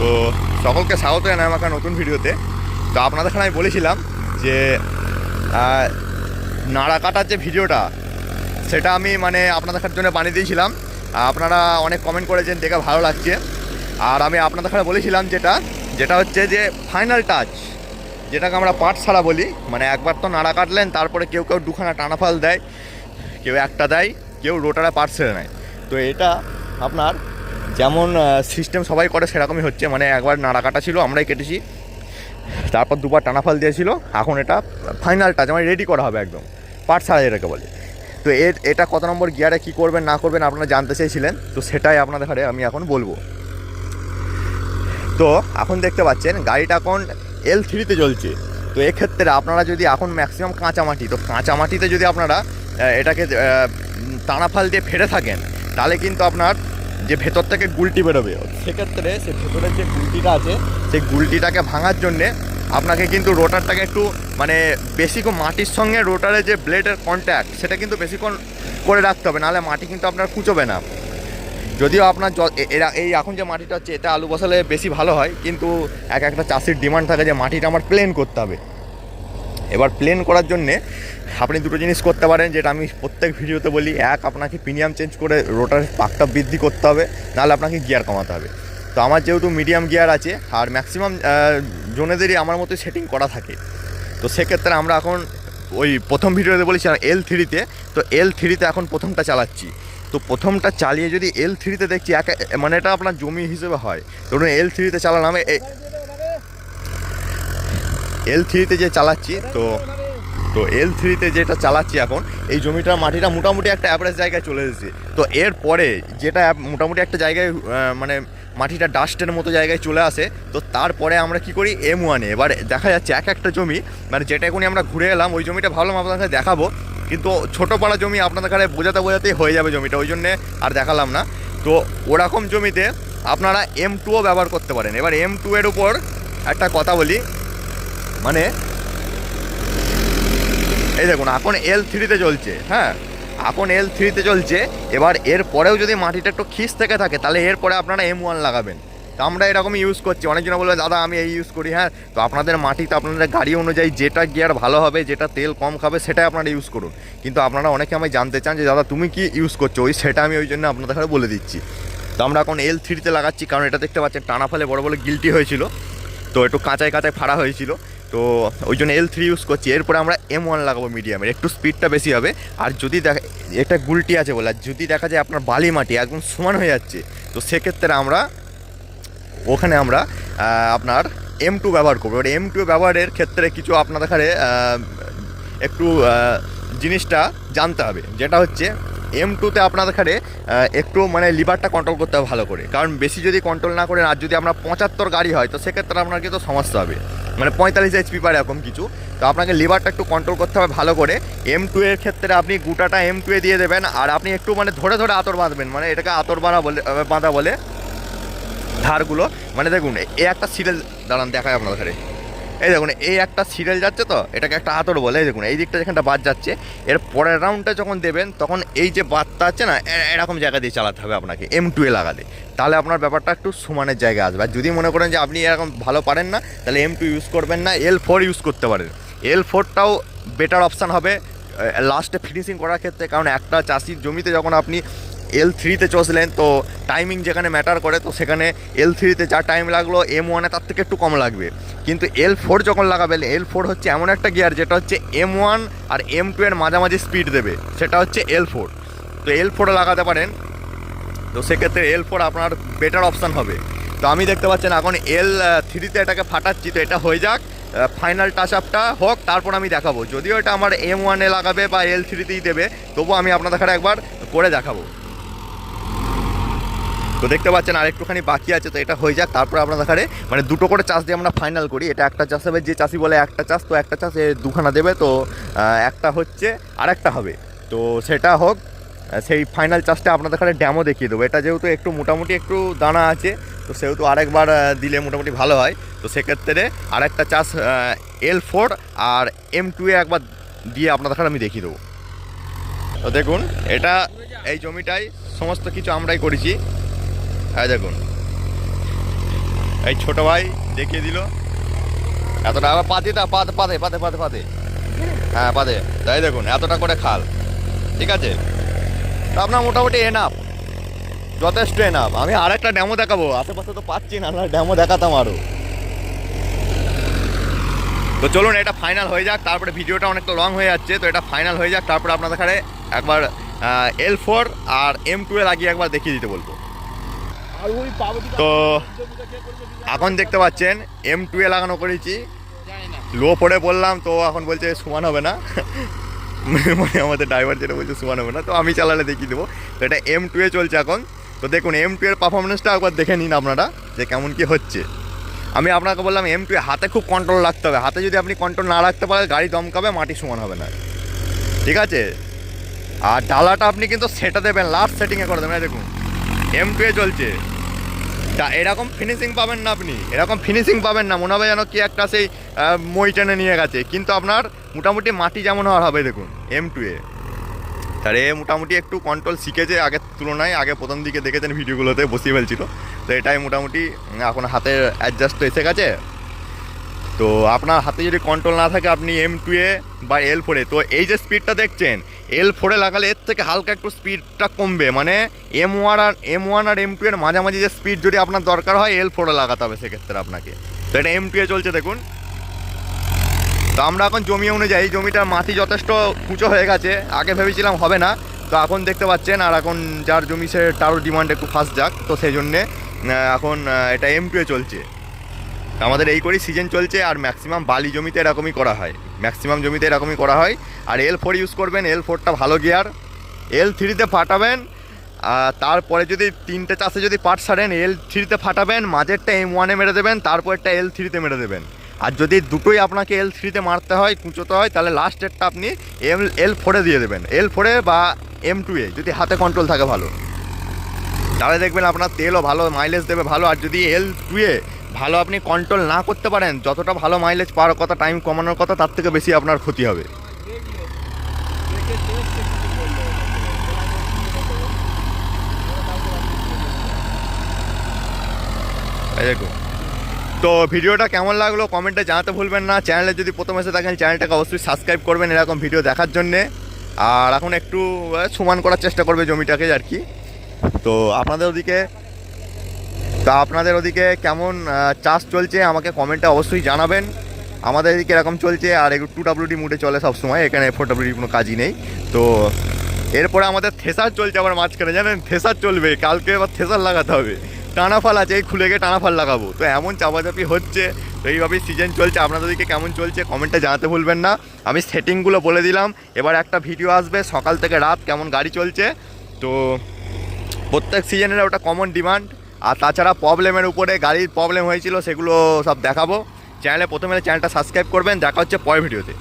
তো সকলকে স্বাগত জানাই আমাকে নতুন ভিডিওতে। তো আপনাদের এখানে আমি বলেছিলাম যে নাড়া কাটার যে ভিডিওটা, সেটা আমি মানে আপনাদের জন্য বানিয়ে দিয়েছিলাম। আপনারা অনেক কমেন্ট করেছেন, দেখে ভালো লাগছে। আর আমি আপনাদের এখানে বলেছিলাম যেটা যেটা হচ্ছে যে ফাইনাল টাচ যেটাকে আমরা পাট ছাড়া বলি। মানে একবার তো নাড়া কাটলেন, তারপরে কেউ কেউ দুখানা টানাফাল দেয়, কেউ একটা দেয়, কেউ রোটারে পাট ছেড়ে নেয়। তো এটা আপনার যেমন সিস্টেম সবাই করে সেরকমই হচ্ছে। মানে একবার নাড়া কাটা ছিল, আমরাই কেটেছি। তারপর দুবার টানাফাল দিয়েছিল। এখন এটা ফাইনাল টাচ মানে রেডি করা হবে একদম। পাট ছাড়া যেটাকে বলে। তো এর, এটা কত নম্বর গিয়ারে কী করবেন, না করবেন আপনারা জানতে চেয়েছিলেন। তো সেটাই আপনাদের ঘরে আমি এখন বলব। তো এখন দেখতে পাচ্ছেন, গাড়িটা এখন এল থ্রিতে চলছে তো এক্ষেত্রে আপনারা যদি এখন ম্যাক্সিমাম কাঁচামাটি, তো কাঁচামাটিতে যদি আপনারা এটাকে টানাফাল দিয়ে ফেলে থাকেন, তাহলে কিন্তু আপনার যে ভেতর থেকে গুলটি বেরোবে। সেক্ষেত্রে সে ভেতরের যে গুলটিটা আছে, সেই গুলটিটাকে ভাঙার জন্যে আপনাকে কিন্তু রোটারটাকে একটু মানে বেশিক্ষণ মাটির সঙ্গে রোটারের যে ব্লেডের কন্ট্যাক্ট সেটা কিন্তু বেশিক্ষণ করে রাখতে হবে, নাহলে মাটি কিন্তু আপনার কুচোবে না। যদিও আপনার এরা, এই এখন যে মাটিটা হচ্ছে, এটা আলু বসালে বেশি ভালো হয়, কিন্তু এক একটা চাষির ডিমান্ড থাকে যে মাটিটা আমার প্লেন করতে হবে। এবার প্লেন করার জন্যে আপনি দুটো জিনিস করতে পারেন, যেটা আমি প্রত্যেক ভিডিওতে বলি। এক, আপনাকে প্রিমিয়াম চেঞ্জ করে রোটারের পাকটা বৃদ্ধি করতে হবে, নাহলে আপনাকে গিয়ার কমাতে হবে। তো আমার যেহেতু মিডিয়াম গিয়ার আছে, আর ম্যাক্সিমাম জনেদেরই আমার মতো সেটিং করা থাকে। তো সেক্ষেত্রে আমরা এখন ওই প্রথম ভিডিওতে বলেছিলাম এল থ্রিতে তো এল থ্রিতে এখন প্রথমটা চালাচ্ছি। তো প্রথমটা চালিয়ে যদি এল থ্রিতে দেখছি, এক মানে এটা আপনার জমি হিসেবে হয়। ধরুন এল থ্রিতে চালালাম, এ- এল থ্রিতে যে চালাচ্ছি, তো তো এল থ্রিতে যেটা চালাচ্ছি এখন, এই জমিটার মাটিটা মোটামুটি একটা অ্যাভারেজ জায়গায় চলে এসেছে। তো এর পরে যেটা মোটামুটি একটা জায়গায় মানে মাটিটা ডাস্টের মতো জায়গায় চলে আসে, তো তারপরে আমরা কি করি এম ওয়ানে এবার দেখা যাচ্ছে এক একটা জমি মানে যেটা এখনই আমরা ঘুরে এলাম, ওই জমিটা ভালো আপনাদের দেখাবো, কিন্তু ছোটো পাড়া জমি আপনাদের কাছে বোঝাতে বোঝাতেই হয়ে যাবে জমিটা, ওই জন্যে আর দেখালাম না। তো ওরকম জমিতে আপনারা এম টুও ব্যবহার করতে পারেন। এবার এম টু এর উপর একটা কথা বলি মানে এই দেখুন, এখন এল থ্রিতে চলছে হ্যাঁ? এখন এল থ্রিতে চলছে, এবার এর পরেও যদি মাটিটা একটু খিস থেকে থাকে, তাহলে এরপরে আপনারা এম ওয়ান লাগাবেন। তো আমরা এরকমই ইউজ করছি। অনেকজন বলবে, দাদা, আমি এই ইউজ করি হ্যাঁ? তো আপনাদের মাটিতে আপনাদের গাড়ি অনুযায়ী যেটা গিয়ার ভালো হবে, যেটা তেল কম খাবে, সেটাই আপনারা ইউজ করুন। কিন্তু আপনারা অনেকে আমায় জানতে চান যে, দাদা, তুমি কি ইউজ করছ? ওই সেটা আমি ওই জন্য আপনাদের কাছে বলে দিচ্ছি। তো আমরা এখন এল থ্রিতে লাগাচ্ছি, কারণ এটা দেখতে পাচ্ছেন, টানা ফলে বড় বড় গিলটি হয়েছিল। তো একটু কাঁচায় কাঁচায় ফাড়া হয়েছিল। তো ওই জন্য এল থ্রি ইউজ করছি। এরপরে আমরা এম ওয়ান লাগাবো মিডিয়ামের একটু স্পিডটা বেশি হবে। আর যদি দেখা এটা গুলটি আছে বলে। আর যদি দেখা যায় আপনার বালি মাটি একদম সমান হয়ে যাচ্ছে, তো সেক্ষেত্রে আমরা ওখানে আমরা আপনার এম টু ব্যবহার করব। এবার এম টু ব্যবহারের ক্ষেত্রে কিছু আপনাদের এখানে একটু জিনিসটা জানতে হবে। যেটা হচ্ছে এম টুতে আপনাদের এখানে একটু মানে লিভারটা কন্ট্রোল করতে হবে ভালো করে। কারণ বেশি যদি কন্ট্রোল না করেন, আর যদি আপনার পঁচাত্তর গাড়ি হয়, তো সেক্ষেত্রে আপনার কিন্তু সমস্যা হবে। মানে পঁয়তাল্লিশ এইচপি পার এরকম কিছু। তো আপনাকে লিভারটা একটু কন্ট্রোল করতে হবে ভালো করে। এম টু এর ক্ষেত্রে আপনি গুটাটা এম টু এ দিয়ে দেবেন, আর আপনি একটু মানে ধরে ধরে আতর বাঁধবেন মানে এটাকে আতর বাঁধা বলে বাঁধা বলে ধারগুলো। মানে দেখুন, এ একটা সিরিয়াল, দাঁড়ান দেখায় আপনাদের। এই দেখুন, এই একটা সিরিয়াল যাচ্ছে তো, এটাকে একটা আতর বলে, এই দেখুন, এই দিকটা যেখানটা বাদ যাচ্ছে, এর পরের রাউন্ডটা যখন দেবেন, তখন এই যে বাদটা আছে না এরকম জায়গা দিয়ে চালাতে হবে আপনাকে এম টু এ লাগালে। তাহলে আপনার ব্যাপারটা একটু সমানের জায়গায় আসবে। আর যদি মনে করেন যে আপনি এরকম ভালো পারেন না, তাহলে এম টু ইউজ করবেন না এল ফোর ইউজ করতে পারেন। এল ফোরটাও বেটার অপশান হবে লাস্টে ফিনিশিং করার ক্ষেত্রে, কারণ একটা চাষির জমিতে যখন আপনি এল থ্রিতে চষলেন তো টাইমিং যেখানে ম্যাটার করে, তো সেখানে এল থ্রিতে যা টাইম লাগল এম ওয়ানে তার থেকে একটু কম লাগবে। কিন্তু এল ফোর যখন লাগাবেন এল ফোর হচ্ছে এমন একটা গিয়ার যেটা হচ্ছে এম ওয়ান আর এম টু এর মাঝামাঝি স্পিড দেবে। সেটা হচ্ছে এল ফোর তো এল ফোরে লাগাতে পারেন। তো সেক্ষেত্রে এল ফোর আপনার বেটার অপশান হবে। তো আমি দেখতে পাচ্ছেন, এখন এল থ্রিতে এটাকে ফাটাচ্ছি, তো এটা হয়ে যাক। ফাইনাল টাচ আপটা হোক, তারপর আমি দেখাবো। যদিও এটা আমার এম ওয়ানে লাগাবে বা এল থ্রিতেই দেবে, তবুও আমি আপনাদের একবার করে দেখাবো। তো দেখতে পাচ্ছেন আর একটুখানি বাকি আছে, তো এটা হয়ে যাক। তারপর আপনার দেখারে মানে দুটো করে চাষ দিয়ে আমরা ফাইনাল করি। এটা একটা চাষ হবে যে চাষি বলে একটা চাষ, তো একটা চাষ দুখানা দেবে, তো একটা হচ্ছে আর একটা হবে। তো সেটা হোক, সেই ফাইনাল চাষটা আপনাদের এখানে ড্যামও দেখিয়ে দেবো। এটা যেহেতু একটু মোটামুটি একটু দানা আছে, তো সেহেতু আরেকবার দিলে মোটামুটি ভালো হয়। তো সেক্ষেত্রে আরেকটা চাষ এল ফোর আর এম টু এ একবার দিয়ে আপনাদের এখানে আমি দেখিয়ে দেবো। তো দেখুন, এটা এই জমিটাই, সমস্ত কিছু আমরাই করেছি। হ্যাঁ দেখুন। এই ছোট ভাই দেখিয়ে দিল। এতটা আবার পাতে তা পাতে পাতে পাতে পাতে পাতে হ্যাঁ পাতে তাই দেখুন, এতটা করে খাল। ঠিক আছে? তো আপনার মোটামুটি এনাফ যথেষ্ট এনাফ আমি আরেকটা ড্যামো দেখাবো। আশেপাশে তো পাচ্ছি না ড্যামো দেখাতাম আরও তো চলুন, এটা ফাইনাল হয়ে যাক। তারপরে ভিডিওটা অনেকটা লং হয়ে যাচ্ছে। তো এটা ফাইনাল হয়ে যাক। তারপরে আপনাদের একবার এল ফোর আর এম টু এ লাগিয়ে একবার দেখিয়ে দিতে বলব। আর তো এখন দেখতে পাচ্ছেন এম টু এ লাগানো করেছি। লো পড়ে বললাম তো এখন বলছে সমান হবে না। মানে আমাদের ড্রাইভার যেটা বলছে সমান হবে না তো আমি চালালে দেখিয়ে দেবো। তো এটা এম টু এ চলছে এখন। তো দেখুন এম টু এর পারফরমেন্সটা একবার দেখে নিন আপনারা যে কেমন কি হচ্ছে। আমি আপনাকে বললাম এম টু হাতে খুব কন্ট্রোল রাখতে হবে। হাতে যদি আপনি কন্ট্রোল না রাখতে পারেন গাড়ি দমকাবে মাটি সমান হবে না। ঠিক আছে? আর ডালাটা আপনি কিন্তু সেটা দেবেন লাস্ট সেটিংয়ে করে দেবেন দেখুন। এম টুয়ে চলছে। তা এরকম ফিনিশিং পাবেন না আপনি। এরকম ফিনিশিং পাবেন না। মনে হবে যেন কি একটা সেই মই টেনে নিয়ে গেছে। কিন্তু আপনার মোটামুটি মাটি যেমন হওয়ার হবে, দেখুন এম টুয়ে তাহলে এ মোটামুটি একটু কন্ট্রোল শিখেছে আগের তুলনায়। আগে প্রথম দিকে দেখেছেন ভিডিওগুলোতে বসিয়ে ফেলছিল। তো এটাই মোটামুটি এখন হাতের অ্যাডজাস্ট এসে গেছে। তো আপনার হাতে যদি কন্ট্রোল না থাকে, আপনি এম টু এ বা এল ফোরে তো এই যে স্পিডটা দেখছেন এল ফোরে লাগালে এর থেকে হালকা একটু স্পিডটা কমবে। মানে এম ওয়ান আর এম ওয়ান আর এম টু এর মাঝামাঝি যে স্পিড যদি আপনার দরকার হয় এল ফোরে লাগাতে হবে সেক্ষেত্রে আপনাকে। তো এটা এম টু এ চলছে, দেখুন। তো আমরা এখন জমি অনুযায়ী জমিটার মাটি যথেষ্ট উঁচু হয়ে গেছে। আগে ভেবেছিলাম হবে না। তো এখন দেখতে পাচ্ছেন, আর এখন যার জমি সে, তারও ডিমান্ড একটু ফাস্ট যাক। তো সেই জন্যে এখন এটা এম টু এ চলছে। আমাদের এই করেই সিজন চলছে আর ম্যাক্সিমাম বালি জমিতে এরকমই করা হয়। ম্যাক্সিমাম জমিতে এরকমই করা হয়। আর এল ফোর ইউজ করবেন এল ফোরটা ভালো গিয়ার এল থ্রিতে ফাটাবেন তারপরে যদি তিনটে চাষে যদি পাট সারেন এল থ্রিতে ফাটাবেন, মাঝেরটা এম ওয়ানে মেরে দেবেন তারপরটা এল থ্রিতে মেরে দেবেন। আর যদি দুটোই আপনাকে এল থ্রিতে মারতে হয়, কুঁচোতে হয়, তাহলে লাস্টেরটা আপনি এম এল ফোরে দিয়ে দেবেন। এল ফোরে বা এম টু এ, যদি হাতে কন্ট্রোল থাকে ভালো। তাহলে দেখবেন আপনার তেলও ভালো মাইলেজ দেবে ভালো। আর যদি এল টুয়ে ভালো আপনি কন্ট্রোল না করতে পারেন, যতটা ভালো মাইলেজ পাওয়ার কথা টাইম কমানোর কথা, তার থেকে বেশি আপনার ক্ষতি হবে। দেখুন তো ভিডিওটা কেমন লাগল কমেন্টে জানাতে ভুলবেন না। চ্যানেলে যদি প্রথম এসে থাকেন চ্যানেলটাকে অবশ্যই সাবস্ক্রাইব করবেন এরকম ভিডিও দেখার জন্যে। আর এখন একটু সমান করার চেষ্টা করবে জমিটাকে আর কি। তো আপনাদের ওদিকে তা আপনাদের ওদিকে কেমন চাষ চলছে আমাকে কমেন্টে অবশ্যই জানাবেন। আমাদের এদিকে এরকম চলছে, আর একটু টু ডাব্লিউডি মুডে চলে সবসময়, এখানে ফোর ডাব্লিউডি কোনো কাজই নেই। তো এরপরে আমাদের থেসার চলছে আবার মাঝখানে, জানেন? থেসার চলবে, কালকে এবার থেসার লাগাতে হবে। টানা ফাল আছে, এই খুলে গিয়ে টানা ফাল লাগাবো। তো এমন চাপাচাপি হচ্ছে, তো এইভাবেই সিজন চলছে। আপনাদের দিকে কেমন চলছে কমেন্টে জানাতে ভুলবেন না। আমি সেটিংগুলো বলে দিলাম, এবার একটা ভিডিও আসবে সকাল থেকে রাত কেমন গাড়ি চলছে। তো প্রত্যেক সিজনের ওটা কমন ডিমান্ড আর তাছাড়া প্রবলেমের উপরে গাড়ির প্রবলেম হয়েছিল, সেগুলো সব দেখাবো। চ্যানেলে প্রথমে চ্যানেলটা সাবস্ক্রাইব করবেন, দেখা হচ্ছে পরের ভিডিওতে।